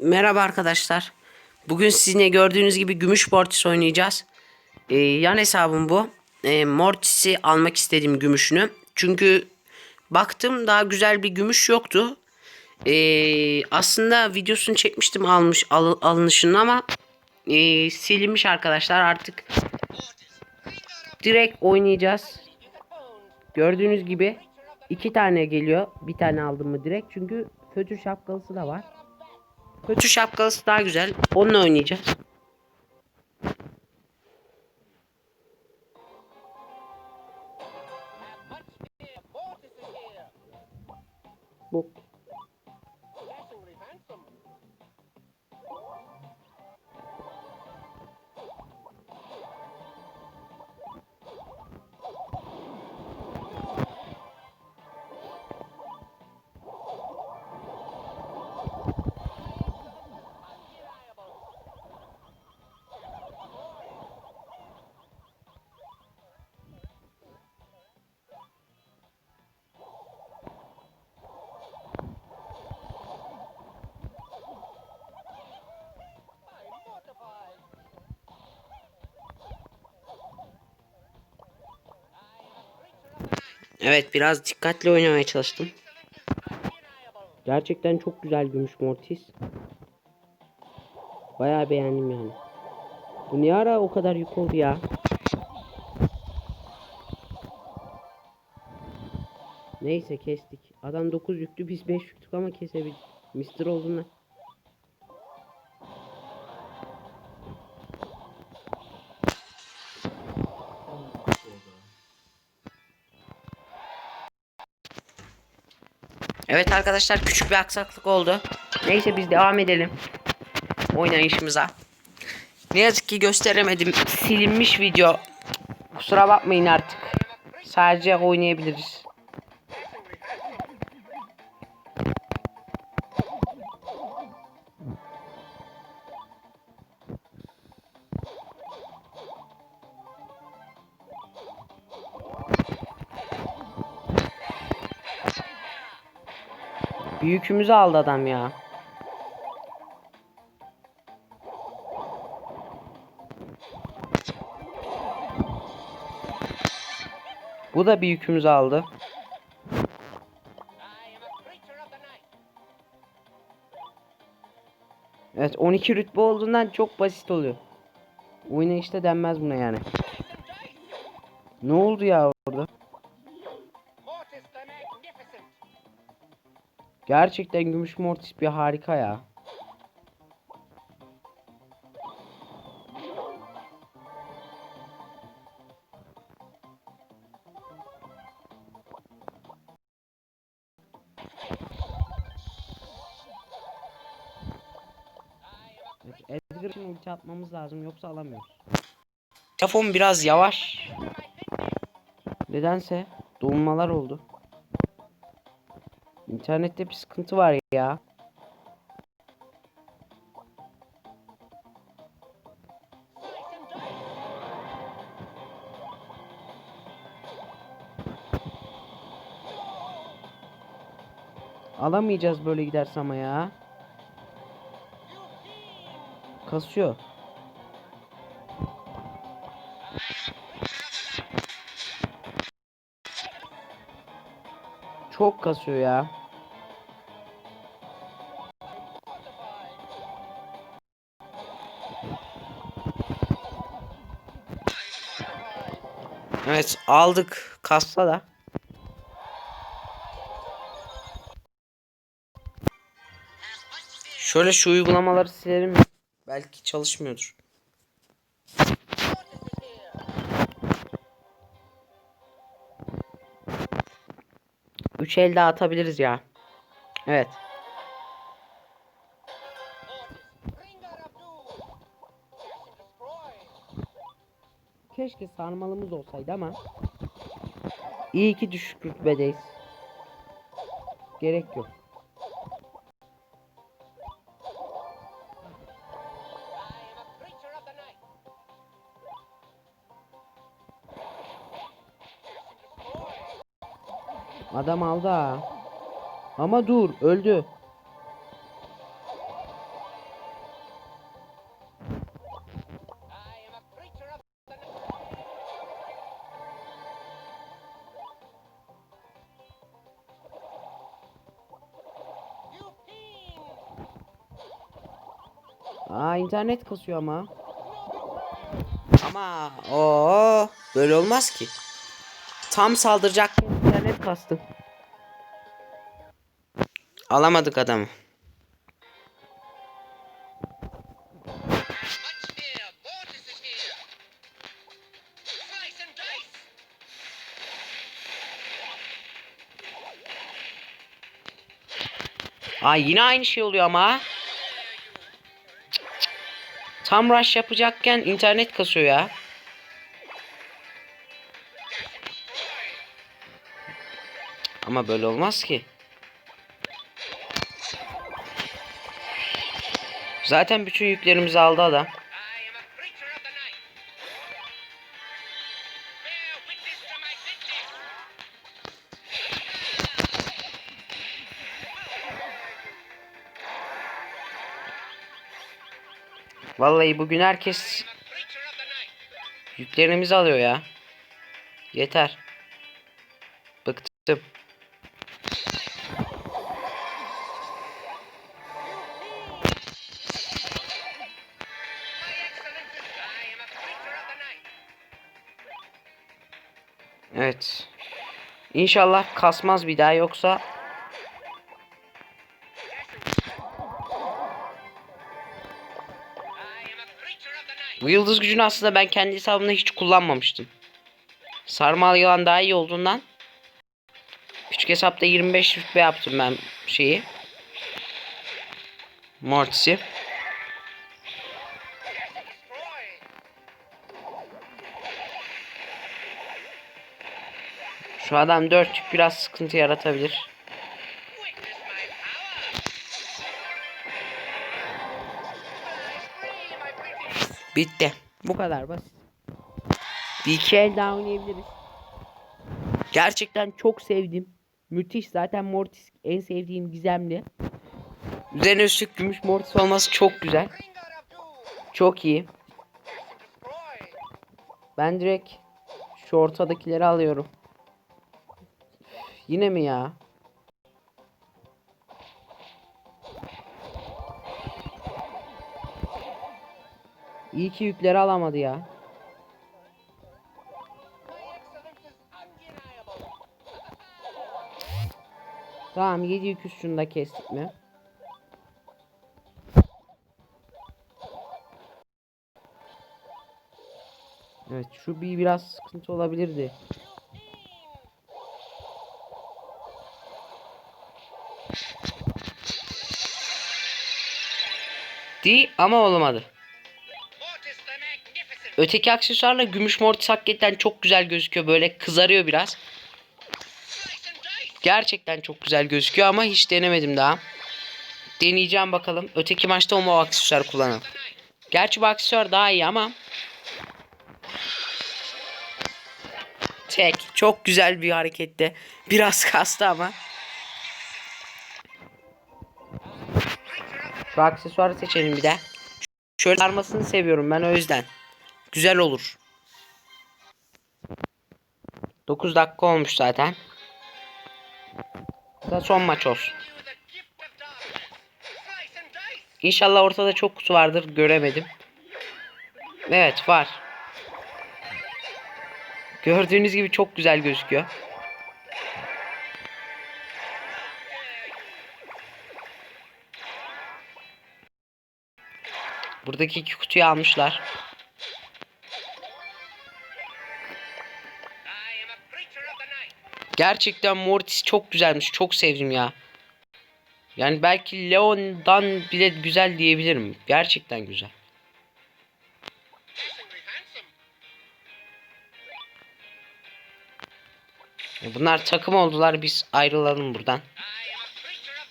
Merhaba arkadaşlar. Bugün sizinle gördüğünüz gibi gümüş mortis oynayacağız. Ee, yan hesabım bu. Ee, mortis'i almak istedim gümüşünü. Çünkü baktım daha güzel bir gümüş yoktu. Ee, aslında videosunu çekmiştim almış al, alınışını ama ee, silinmiş arkadaşlar artık. Direkt oynayacağız. Gördüğünüz gibi iki tane geliyor. Bir tane aldım mı direkt çünkü fötür şapkalısı da var. Kötü şapkalısı daha güzel. Onunla oynayacağız. Bu. Evet biraz dikkatli oynamaya çalıştım. Gerçekten çok güzel gümüş mortis. Bayağı beğendim yani. Bu niye ara o kadar yük oldu ya? Neyse kestik. Adam 9 yüklü biz 5 yüktük ama kesebildik. Mister olduğunda. Evet arkadaşlar küçük bir aksaklık oldu. Neyse biz devam edelim. Oynayışımıza. Ne yazık ki gösteremedim. Silinmiş video. Kusura bakmayın artık. Sadece oynayabiliriz. Büyükümüzü aldı adam ya. Bu da bir yükümüzü aldı. Evet 12 rütbe olduğundan çok basit oluyor. Oynayışta denmez buna yani. Ne oldu ya orada? Gerçekten gümüş mortis bir harika ya. Edgar için ulti atmamız lazım yoksa alamıyoruz. Telefon biraz yavaş. Nedense donmalar oldu. İnternette bir sıkıntı var ya. Alamayacağız böyle giderse ya. Kasıyor. Çok kasıyor ya. Evet aldık kassa da. Şöyle şu uygulamaları silelim. mi? Belki çalışmıyordur. Üç el daha atabiliriz ya. Evet. Keşke sarmalımız olsaydı ama iyi ki düşük rütbedeyiz. Gerek yok. Adam aldı ha. Ama dur öldü. Aa internet kasıyor ama. Ama o böyle olmaz ki. Tam saldıracak internet kastı. Alamadık adamı. Aa yine aynı şey oluyor ama. Tam rush yapacakken internet kasıyor ya. Ama böyle olmaz ki. Zaten bütün yüklerimizi aldı adam. Vallahi bugün herkes yüklerimizi alıyor ya. Yeter. Evet. İnşallah kasmaz bir daha yoksa. Bu yıldız gücünü aslında ben kendi hesabımda hiç kullanmamıştım. Sarmal yılan daha iyi olduğundan küçük hesapta 25 rütbe yaptım ben şeyi. Mortis'i. Şu adam 4 yük biraz sıkıntı yaratabilir. Bitti. Bu kadar basit. Bir iki el daha oynayabiliriz. Gerçekten çok sevdim. Müthiş. Zaten Mortis en sevdiğim gizemli. Üzerine üstlük gümüş Mortis olması çok güzel. Çok iyi. Ben direkt şu ortadakileri alıyorum. Yine mi ya? İyi ki yükleri alamadı ya. Tamam 7 yük üstünü kestik mi? Evet şu bir biraz sıkıntı olabilirdi. Di ama olamadı. Öteki aksesuarla gümüş mortis hakikaten çok güzel gözüküyor. Böyle kızarıyor biraz. Gerçekten çok güzel gözüküyor ama hiç denemedim daha. Deneyeceğim bakalım. Öteki maçta o aksesuar kullanalım. Gerçi bu aksesuar daha iyi ama. Tek. Çok güzel bir harekette. Biraz kastı ama. Şu aksesuarı seçelim bir de. Şöyle armasını seviyorum ben o yüzden. Güzel olur. 9 dakika olmuş zaten. Da son maç olsun. İnşallah ortada çok kutu vardır. Göremedim. Evet var. Gördüğünüz gibi çok güzel gözüküyor. Buradaki iki kutuyu almışlar. Gerçekten Mortis çok güzelmiş. Çok sevdim ya. Yani belki Leon'dan bile güzel diyebilirim. Gerçekten güzel. E, Bunlar takım oldular. Biz ayrılalım buradan.